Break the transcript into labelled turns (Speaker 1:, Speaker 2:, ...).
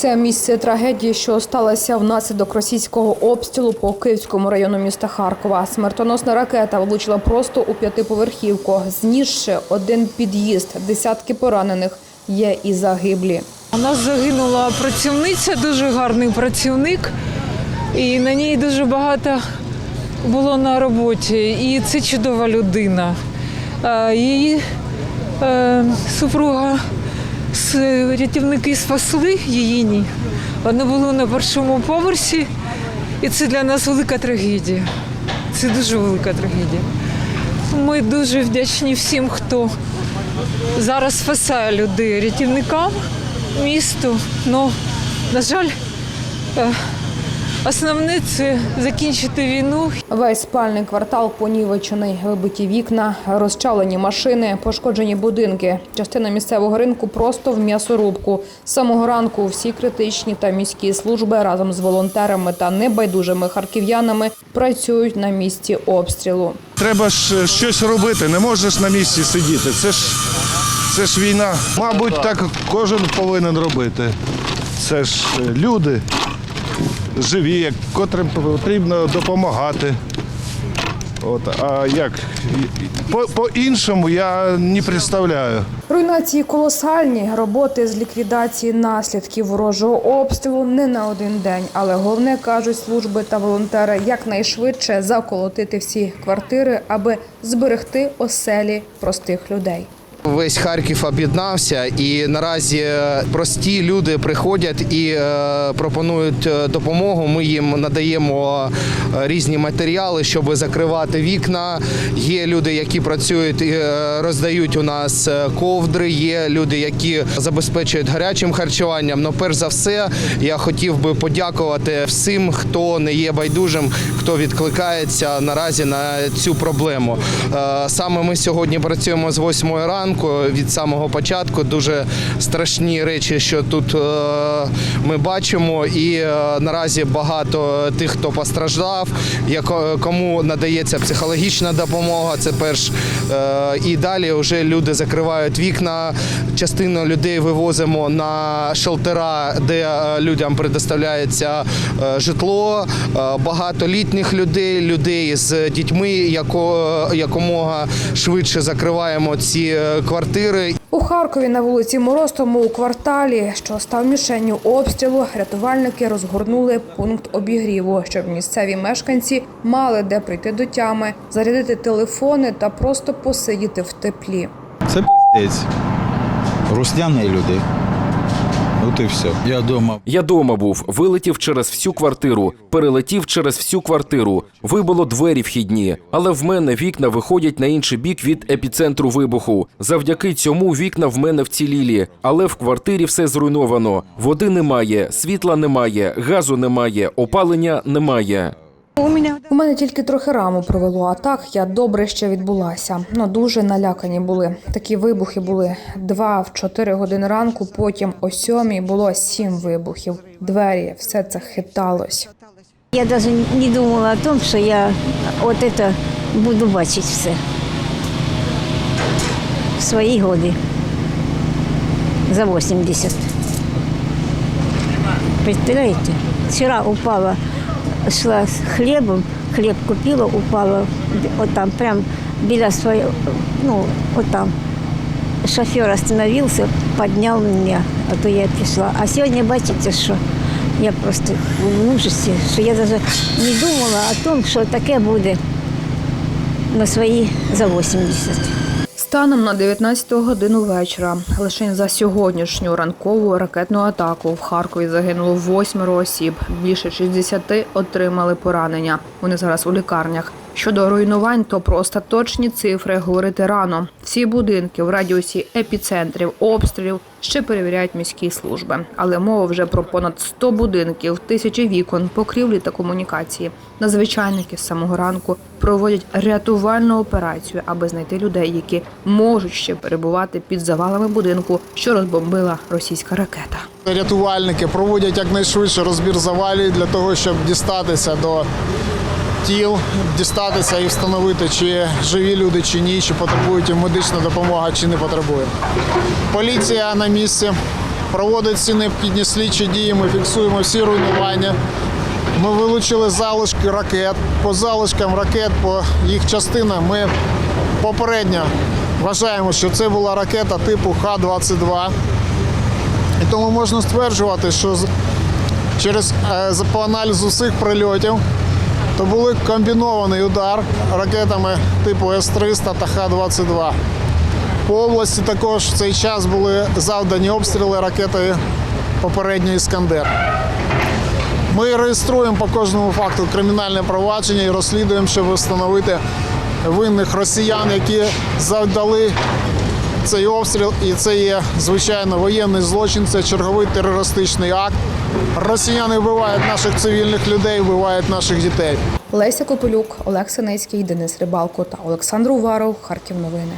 Speaker 1: Це місце трагедії, що сталося внаслідок російського обстрілу по Київському району міста Харкова. Смертоносна ракета влучила просто у п'ятиповерхівку, знісши один під'їзд, десятки поранених. Є і загиблі.
Speaker 2: У нас загинула працівниця, дуже гарний працівник, і на ній дуже багато було на роботі. І це чудова людина. Її е, супруга рятівники спасли її ні. Вони були на першому поверсі, і це для нас велика трагедія. Це дуже велика трагедія. Ми дуже вдячні всім, хто зараз спасає людей рятівникам, місту. Ну, на жаль, е, основне це закінчити війну
Speaker 1: Весь спальний квартал понівечений, вибиті вікна, розчавлені машини, пошкоджені будинки. Частина місцевого ринку просто в м'ясорубку. З самого ранку всі критичні та міські служби разом з волонтерами та небайдужими харків'янами працюють на місці обстрілу.
Speaker 3: Треба ж е, щось робити, не можеш на місці сидіти. Це ж, це ж війна. Мабуть, так кожен повинен робити. Це ж е, люди живі, котрим потрібно допомагати. От, а як? По- По-іншому я не представляю.
Speaker 1: Руйнації колосальні, роботи з ліквідації наслідків ворожого обстрілу не на один день. Але головне кажуть служби та волонтери якнайшвидше заколотити всі квартири, аби зберегти оселі простих людей.
Speaker 4: Весь Харків об'єднався, і наразі прості люди приходять і е, пропонують е, допомогу. Ми їм надаємо е, різні матеріали, щоб закривати вікна. Є люди, які працюють і е, роздають у нас е, ковдри. Є люди, які забезпечують гарячим харчуванням. Ну, перш за все, я хотів би подякувати всім, хто не є байдужим, хто відкликається наразі на цю проблему. Е, Саме ми сьогодні працюємо з 8 ранку. Від самого початку. Дуже страшні речі, що тут е, ми бачимо, і е, наразі багато тих, хто постраждав, кому надається психологічна допомога. Це перш Е, і далі вже люди закривають вікна. Частину людей вивозимо на шелтера, де е, людям предоставляється житло. Багато літніх людей, людей з дітьми, яко, якомога швидше закриваємо ці квартири.
Speaker 1: Харкові на вулиці Моростому у кварталі, що став мішенню обстрілу, рятувальники розгорнули пункт обігріву, щоб місцеві мешканці мали де прийти до тями, зарядити телефони та просто посидіти в теплі.
Speaker 5: Це пиздець. Русняні люди. І. Я вдома
Speaker 6: Я дома був, вилетів через всю квартиру, перелетів через всю квартиру. Вибило двері вхідні, але в мене вікна виходять на інший бік від епіцентру вибуху. Завдяки цьому вікна в мене вцілілі, але в квартирі все зруйновано. Води немає, світла немає, газу немає, опалення немає.
Speaker 1: У мене тільки трохи раму провело, а так я добре ще відбулася. Ну дуже налякані були. Такі вибухи були два в чотири години ранку. Потім о сьомій було сім вибухів. Двері, все це хиталось.
Speaker 7: Я даже не думала о том, что я вот это буду бачить все. В свої годы. За 80. Представляете? Вчера упала, шла с хлебом, хлеб купила, упала вот там, прям біля своего, ну, вот там. Шофер остановился, поднял меня, а то я пришла. А сегодня, бачите, что я просто в ужасі, що я даже не думала о том, що таке буде на свої за 80.
Speaker 1: Станом на 19 годину вечора лише за сьогоднішню ранкову ракетну атаку в Харкові загинуло восьмеро осіб. Більше 60 отримали поранення. Вони зараз у лікарнях. Щодо руйнувань, то про остаточні цифри говорити рано. Всі будинки в радіусі епіцентрів обстрілів ще перевіряють міські служби. Але мова вже про понад 100 будинків, тисячі вікон, покрівлі та комунікації. Надзвичайники з самого ранку проводять рятувальну операцію, аби знайти людей, які можуть ще перебувати під завалами будинку, що розбомбила російська ракета.
Speaker 8: Рятувальники проводять якнайшвидше розбір завалів для того, щоб дістатися до тіл, дістатися і встановити, чи живі люди, чи ні, чи потребують медична допомога, чи не потребує. Поліція на місці проводить всі необхідні слідчі дії, ми фіксуємо всі руйнування. Ми вилучили залишки ракет. По залишкам ракет, по їх частинам ми попередньо вважаємо, що це була ракета типу Х-22. І тому можна стверджувати, що через е, по аналізу всіх прильотів то були комбінований удар ракетами типу С-300 та Х-22. По області також в цей час були завдані обстріли ракетою попередньої Іскандер. Ми реєструємо по кожному факту кримінальне провадження і розслідуємо, щоб встановити винних росіян, які завдали цей обстріл. І це є звичайно воєнний злочин, це черговий терористичний акт. Росіяни вбивають наших цивільних людей, вбивають наших дітей.
Speaker 1: Леся Копилюк, Олег Синицький, Денис Рибалко та Олександр Уваров. Харків новини.